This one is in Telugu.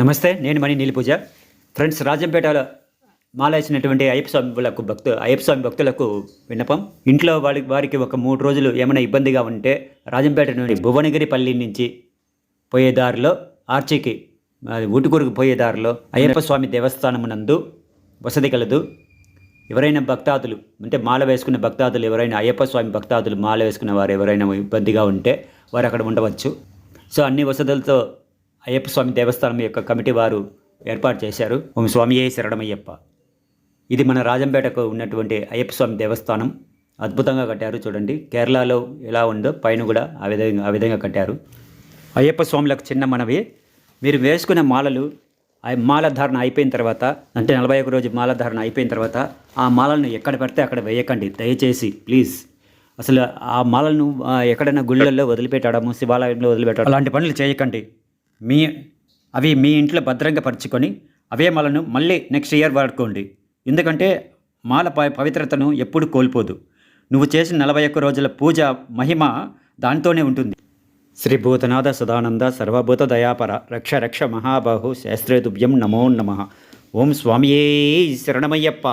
నమస్తే నేను మణి నీలిపూజ. ఫ్రెండ్స్ రాజంపేటలో మాలేసినటువంటి అయ్యప్ప వాళ్ళకు భక్తు అయ్యప్ప స్వామి భక్తులకు విన్నపం. ఇంట్లో వారి వారికి ఒక మూడు రోజులు ఏమైనా ఇబ్బందిగా ఉంటే రాజంపేట నుండి భువనగిరిపల్లి నుంచి పోయే దారిలో ఆర్చికి ఊటుకూరుకు పోయే దారిలో అయ్యప్ప స్వామి దేవస్థానమునందు వసతి కలదు. ఎవరైనా భక్తాదులు అంటే మాల వేసుకున్న భక్తాదులు ఎవరైనా అయ్యప్ప స్వామి భక్తాదులు మాల వేసుకున్న వారు ఎవరైనా ఇబ్బందిగా ఉంటే వారు అక్కడ ఉండవచ్చు. సో అన్ని వసతులతో అయ్యప్ప స్వామి దేవస్థానం యొక్క కమిటీ వారు ఏర్పాటు చేశారు. ఓం స్వామియే శరణమయ్యప్ప. ఇది మన రాజంపేటకు ఉన్నటువంటి అయ్యప్ప స్వామి దేవస్థానం. అద్భుతంగా కట్టారు చూడండి. కేరళలో ఎలా ఉందో పైన కూడా ఆ విధంగా ఆ విధంగా కట్టారు. అయ్యప్ప స్వాములకు చిన్న మనవి. మీరు వేసుకునే మాలలు ఆ అయిపోయిన తర్వాత అంటే నలభై ఒక రోజు మాలధారణ అయిపోయిన తర్వాత ఆ మాలలను ఎక్కడ పడితే అక్కడ వేయకండి. దయచేసి ప్లీజ్. అసలు ఆ మాలను ఎక్కడైనా గుళ్ళల్లో వదిలిపెట్టడము శివాలయంలో వదిలిపెట్టడం అలాంటి పనులు చేయకండి. మీ అవి మీ ఇంట్లో భద్రంగా పరుచుకొని అవే మాలను మళ్ళీ నెక్స్ట్ ఇయర్ వాడుకోండి. ఎందుకంటే మాల పవిత్రతను ఎప్పుడు కోల్పోదు. నువ్వు చేసిన నలభై ఒక్క రోజుల పూజ మహిమ దాంతోనే ఉంటుంది. శ్రీ భూతనాథ సదానంద సర్వభూత దయాపర రక్ష రక్ష మహాబాహు శాస్త్రేతుభ్యం నమో నమ. ఓం స్వామియే శరణమయ్యప్ప.